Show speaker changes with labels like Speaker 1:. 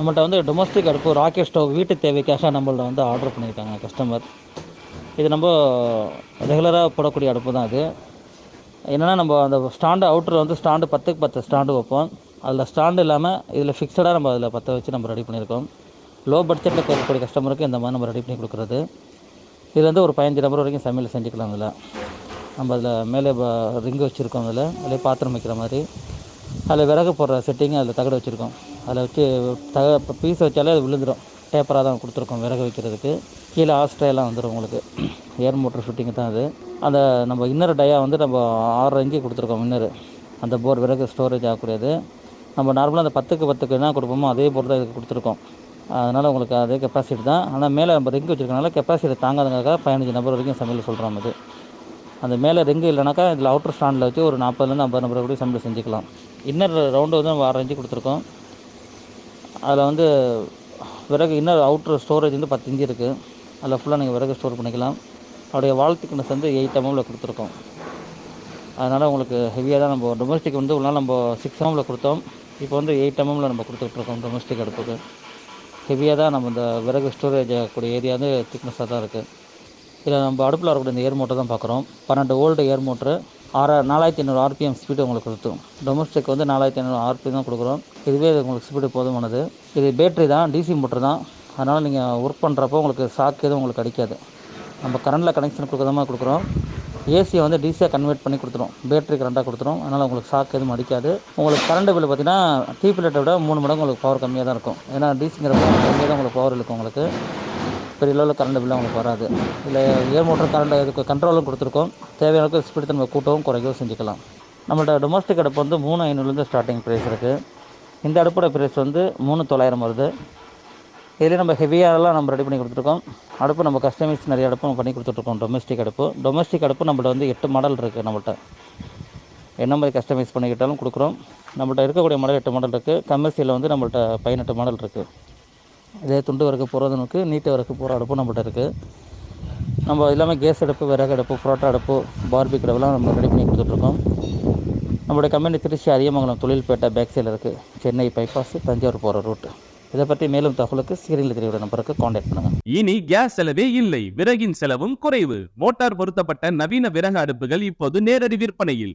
Speaker 1: நம்மள்ட்ட வந்து டொமஸ்டிக் அடுப்பு ராக்கெட் ஸ்டவ் வீட்டு தேவைக்காக நம்மள்ட்ட வந்து ஆர்டர் பண்ணியிருக்காங்க கஸ்டமர் இது நம்ம ரெகுலராக போடக்கூடிய அடுப்பு தான் இது. என்னென்னா நம்ம அந்த ஸ்டாண்டு அவுட்டரில் வந்து ஸ்டாண்டு பத்துக்கு பத்து ஸ்டாண்டு வைப்போம். அதில் ஸ்டாண்டு இல்லாமல் இதில் ஃபிக்ஸடாக நம்ம அதில் பற்ற வச்சு நம்ம ரெடி பண்ணியிருக்கோம். லோ பட்ஜெட்டில் கேட்கக்கூடிய கஸ்டமருக்கு இந்த மாதிரி நம்ம ரெடி பண்ணி கொடுக்குறது. இது வந்து ஒரு பதினஞ்சு நம்பர் வரைக்கும் சமையல் செஞ்சுக்கலாம் அதில். நம்ம அதில் மேலே ரிங்கு வச்சுருக்கோம் அதில். அதில் பாத்திரம் வைக்கிற மாதிரி. அதில் விறகு போடுற செட்டிங் அதில் தகடு வச்சுருக்கோம். அதில் வச்சு தக பீஸ் வச்சாலே அது விழுந்துடும் டேப்பராக தான் கொடுத்துருக்கோம் விறகு வைக்கிறதுக்கு. கீழே ஆஸ்ட்ரேலாம் வந்துடும் உங்களுக்கு. ஏர் மோட்டர் ஃபிட்டிங் தான் அது. அந்த நம்ம இன்னர் டயா வந்து நம்ம ஆறு இன்ச்சு கொடுத்துருக்கோம் இன்னர் அந்த போர் விறகு ஸ்டோரேஜ் ஆகக்கூடியது. நம்ம நார்மலாக அந்த பத்துக்கு பத்துக்கு என்ன கொடுப்போமோ அதே போர் தான் இதுக்கு கொடுத்துருக்கோம். அதனால் உங்களுக்கு அதே கெப்பாசிட்டி தான். ஆனால் மேலே நம்ம ரிங்கு வச்சுருக்கனால கெப்பாசிட்டி தாங்காதங்காக பதினஞ்சு நம்பர் வரைக்கும் சமையல் சொல்கிறோம் அது. அந்த மேலே ரிங்கு இல்லைனாக்கா இதில் அவுட்டர் ஸ்டாண்டில் வச்சு ஒரு நாற்பதுலேருந்து ஐம்பது நம்பரை கூட சமையல் செஞ்சுக்கலாம். இன்னர் ரவுண்டு வந்து நம்ம ஆறு இன்ச்சு கொடுத்துருக்கோம். அதில் வந்து விறகு இன்னர் அவுட்டர் ஸ்டோரேஜ் வந்து பத்து இன்ச்சு இருக்குது அதில் ஃபுல்லாக நீங்கள் விறகு ஸ்டோர் பண்ணிக்கலாம். அவருடைய வால் திக்னஸ் வந்து எயிட் எம்எம்ல கொடுத்துருக்கோம். அதனால் உங்களுக்கு ஹெவியாக தான் நம்ம டொமஸ்டிக் வந்து ஒரு நம்ம சிக்ஸ் எம்எம்ல கொடுத்தோம். இப்போ வந்து எயிட் எம்எம்மில் நம்ம கொடுத்துட்ருக்கோம் டொமஸ்டிக் அடுப்புக்கு. ஹெவியாக தான் நம்ம இந்த விறகு ஸ்டோரேஜ் கூடிய ஏரியா வந்து திக்னஸாக தான் இருக்குது இதில் நம்ம அடுப்பில் வரக்கூடிய இந்த ஏர் மோட்டர் தான் பார்க்குறோம். பன்னெண்டு ஓல்டு ஏர் மோட்ரு ஆற நாலாயிரத்தி ஐநூறு ஆர்பிஎம் ஸ்பீடு உங்களுக்கு கொடுத்தோம் டொமஸ்டிக் வந்து நாலாயிரத்தி ஐநூறு ஆர்பிஎம் தான் கொடுக்குறோம். இதுவே உங்களுக்கு ஸ்பீடு போதுமானது. இது பேட்ரி தான் டிசி மோட்ரு தான். அதனால் நீங்கள் ஒர்க் பண்ணுறப்போ உங்களுக்கு ஷாக் எதுவும் உங்களுக்கு அடிக்காது. நம்ம கரண்டில் கனெக்ஷன் கொடுக்குற மாதிரி கொடுக்குறோம். ஏசியை வந்து டிசியாக கன்வெர்ட் பண்ணி கொடுத்துரும். பேட்டரி கரண்டாக கொடுத்துரும். அதனால் உங்களுக்கு ஷாக் எதுவும் அடிக்காது. உங்களுக்கு கரண்ட் பில் பார்த்தீங்கன்னா டீ பில்லட்டை விட மூணு மடங்கு உங்களுக்கு பவர் கம்மியாக தான் இருக்கும். ஏன்னா டிசிங்கிற கம்மியாக தான் உங்களுக்கு பவர் இருக்கும் உங்களுக்கு. பெரிய லெவலில் கரண்ட் பில்லும் அவங்களுக்கு வராது. இல்லை ஏர் மோட்டர் கரண்ட் இதுக்கு கண்ட்ரோலும் கொடுத்துருக்கோம். தேவையான அளவுக்கு ஸ்பீடு நம்ம கூட்டவும் குறைக்கவும் செஞ்சுக்கலாம். நம்மளோட டொமஸ்டிக் அடுப்பு வந்து மூணு ஐநூறுலேருந்து ஸ்டார்டிங் ப்ரைஸ் இருக்குது இந்த அடுப்போட ப்ரைஸ் வந்து மூணு தொள்ளாயிரம் வருது. இதிலே நம்ம ஹெவியாகலாம் நம்ம ரெடி பண்ணி கொடுத்துருக்கோம். அடுப்பு நம்ம கஸ்டமைஸ் நிறைய அடுப்பு நம்ம பண்ணி கொடுத்துட்ருக்கோம் டொமஸ்டிக் அடுப்பு. டொமஸ்டிக் அடுப்பு நம்மள்ட்ட வந்து எட்டு மாடல் இருக்குது நம்மள்ட்ட. என்ன மாதிரி கஸ்டமைஸ் பண்ணிக்கிட்டாலும் கொடுக்குறோம். நம்மள்ட்ட இருக்கக்கூடிய மாடல் எட்டு மாடல் இருக்குது கமர்ஷியலில் வந்து நம்மள்ட்ட பதினெட்டு மாடல் இருக்குது இதே துண்டு விறகு போகிறதுனுக்கு நீட்டு வரக்கு போகிற அடுப்பும் நம்மகிட்ட இருக்குது நம்ம எல்லாமே கேஸ் அடுப்பு விறகு அடுப்பு புரோட்டா அடுப்பு பார்பிக் அடுப்புலாம் நம்ம ரெடி பண்ணி கொடுத்துட்ருக்கோம். நம்மளுடைய கம்பெனி திருச்சி அரியமங்கலம் தொழில்பேட்டை பேக் சைடில் இருக்குது சென்னை பைபாஸ் தஞ்சாவூர் போகிற ரூட்டு இதை பற்றி மேலும் தகவலுக்கு ஸ்க்ரீனில் தெரியவிட நம்பருக்கு காண்டாக்ட் பண்ணுங்கள்
Speaker 2: இனி கேஸ் செலவே இல்லை. விறகின் செலவும் குறைவு. மோட்டார் பொருத்தப்பட்ட நவீன விறகு அடுப்புகள் இப்போது நேரடி விற்பனையில்.